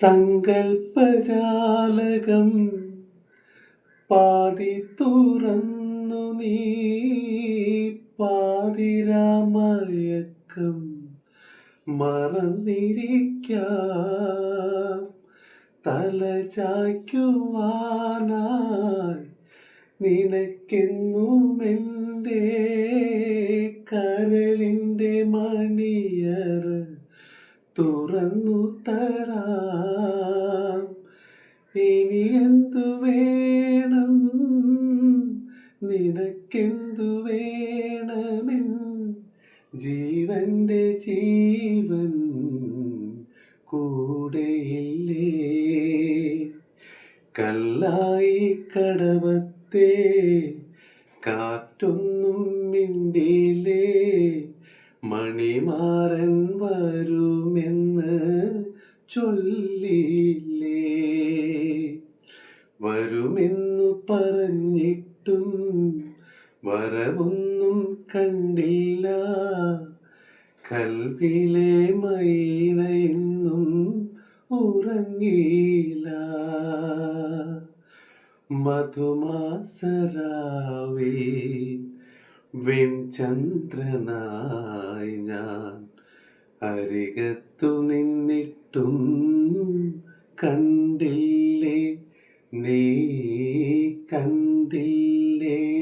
സങ്കൽപ്പജാലകം പാതി തുറന്നു നീ പാതിരാമയക്കം മറന്നിരിക്കാം. തല ചായ്ക്കുവാനായി നിനക്കെന്നുമെന്റെ കരളിന്റെ മണിയർ തുറന്നു തരാം. ഇനി എന്തു വേണം? നിനക്കെന്തു വേണമെൻ? ജീവന്റെ ജീവൻ കൂടെയില്ലേ? കല്ലായി കടവത്തെ കാറ്റൊന്നും മിണ്ടിയില്ലേ? മണിമാരൻ വരുമെന്ന് ചൊല്ലിയില്ലേ വരുമെന്നു പറഞ്ഞിട്ടും വരവൊന്നും കണ്ടില്ല. കൽവിലെ മൈനയെന്നും ഉറങ്ങിയില്ല. മധുമാസരാവിൽ വെൺചന്ദ്രനായി ഞാൻ അരികത്തു നിന്നിട്ടും കണ്ടില്ലേ? നീ കണ്ടില്ലേ?